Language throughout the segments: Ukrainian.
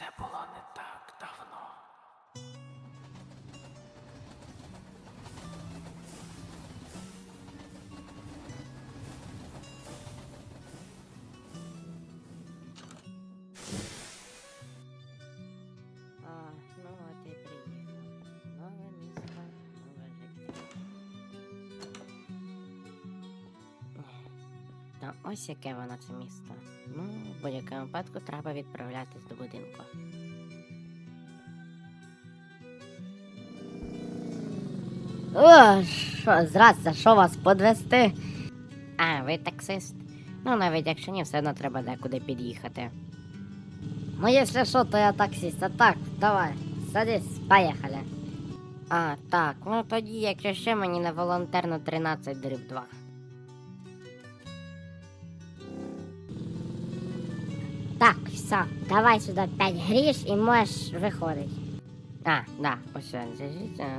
Це було не так давно. А, ну от і приїхав. Нове місто, нове життя. Та ось яке воно це місто. Ну, в будь-якому випадку треба відправлятись до будинку. О, що, здрасте, що вас подвести? А, ви таксист? Ну, навіть якщо ні, все одно треба декуди під'їхати. Ну, если что, то я таксист. А так, давай, садись, поехали. А, так, ну тоді, якщо ще мені на волонтерну 13 дріб 2. Так, все, давай сюди 5 гріш і можеш виходити. А, да, усе.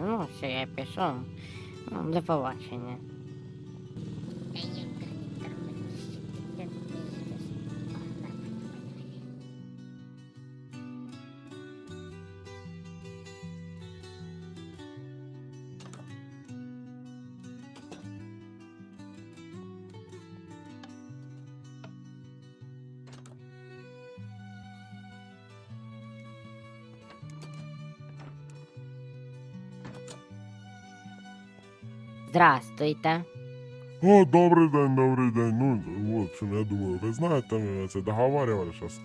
Ну, все, я пішов. Ну, До побачення. Здравствуйте. О, добрий день, добрий день. Ну, в общем, я думаю, ви знаєте, ми це договаривали зараз.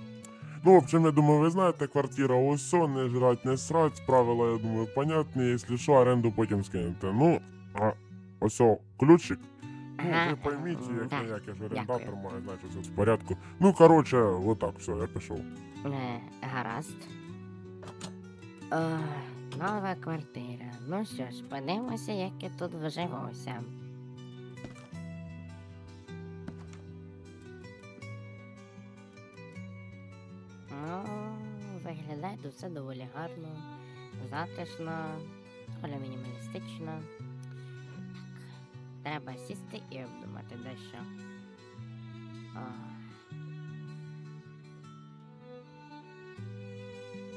Ну, в общем, я думаю, ви знаєте, квартира ось не жрать, не срать. Правила, я думаю, понятні. Якщо що, оренду потім скинете. Ну, а ось о, ключик. Ну, Ага, ви пойміть, як да. як я ж орендатор Дякую. маю, значить, все в порядку. Ну, коротше, отак, все, я пішов. Е, гаразд. О, нова квартира. Ну що ж, подивимося, як я тут вживуся. Ну, виглядає тут все доволі гарно, затишно, але мінімалістично. Так, треба сісти і обдумати дещо. О.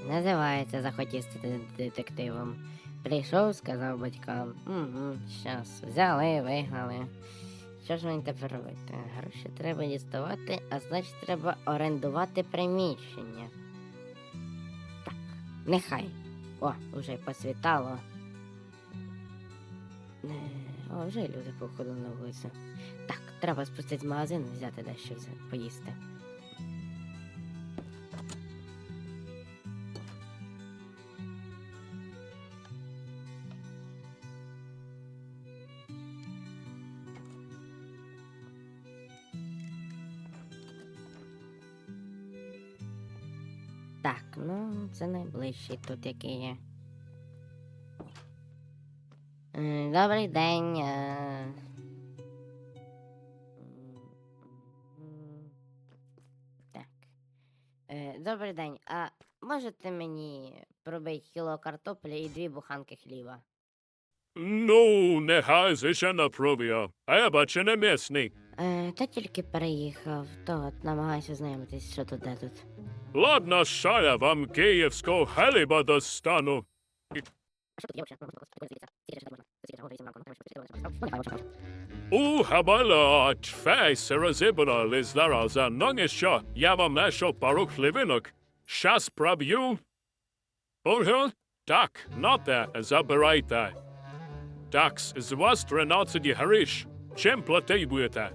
Називається захотів стати детективом. Прийшов, сказав батькам. Угу, щас, взяли, вигнали. Що ж мені тепер робити? Гроші треба діставати, а значить треба орендувати приміщення. Так, нехай. О, вже посвітало. Е, О, вже люди походу на вулицю. Так, треба спуститися в магазин і взяти дещо поїсти. Так, ну це найближчий тут який є. Е, Добрий день. е. Так. Е, Добрий день. А можете мені пробити кіло картоплі і дві буханки хліба? Ну, нехай звичайно пробую. А я бачу не місний. Та тільки переїхав, то от намагаюся знайомитись, що тут де тут. Ладно, що я вам київського хліба достану. У габалот, фейс розібрали зараз, а ноги що, я вам знайшов пару хлівинок. Щас проб'ю. Ого, так, на те, забирайте. Так, з вас 13 гриш. Чим платить будете?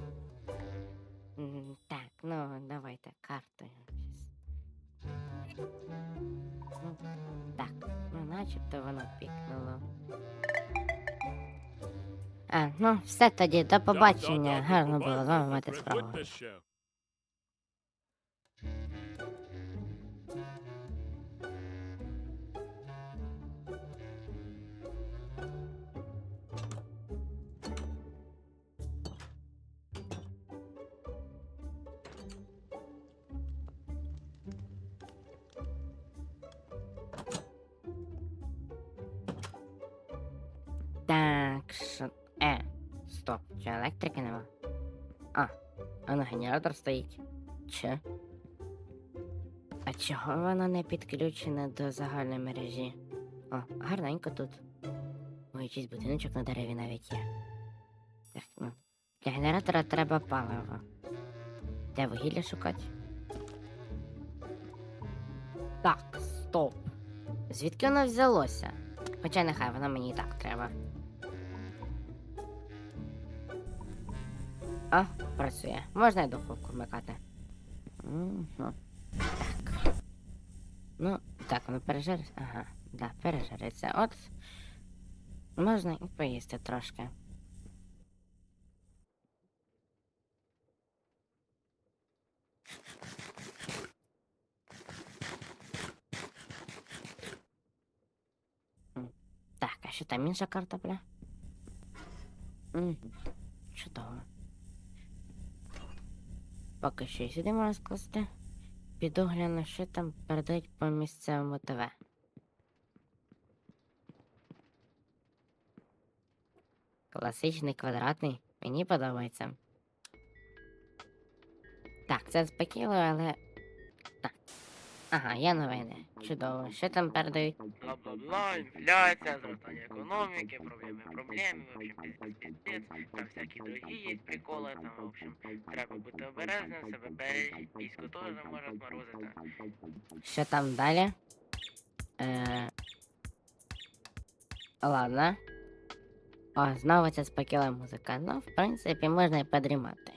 Так, ну давайте картою. Так, ну начебто воно пікнуло. А, ну все тоді, до побачення. Гарно було з вами мати справу. Стоп, чи електрики нема? А, а на генератор стоїть. Чи? А чого воно не підключене до загальної мережі? О, гарненько тут. Ой, якийсь будиночок на дереві навіть є. Так, ну. Для генератора треба паливо. Де вугілля шукати? Так, стоп. Звідки воно взялося? Хоча нехай воно мені і так треба. О, працює. Можна і духовку вмикати. Угу. Так. Ну, так, воно пережариться. Ага, да, пережариться. От. Можна і поїсти трошки. Так, а що там інша картопля? Чудово. Поки що і сюди можна скласти. Піду гляну, що там передають по місцевому ТВ. Класичний квадратний. Мені подобається. Так, це спекіло, але. Так. Ага, є новини. Чудово. Що там передають? Бла-бла-бла, инфляция, зростание экономики, проблемы, проблемы, в общем, пиздец, пиздец, там всякі другі є приколи, там, в общем, треба бути обережним, себе бережіть, піську теж може зморозити. Що там далі? Е... Ладно. О, знову ця спокійна музика. Ну, в принципі, можна і подрімати.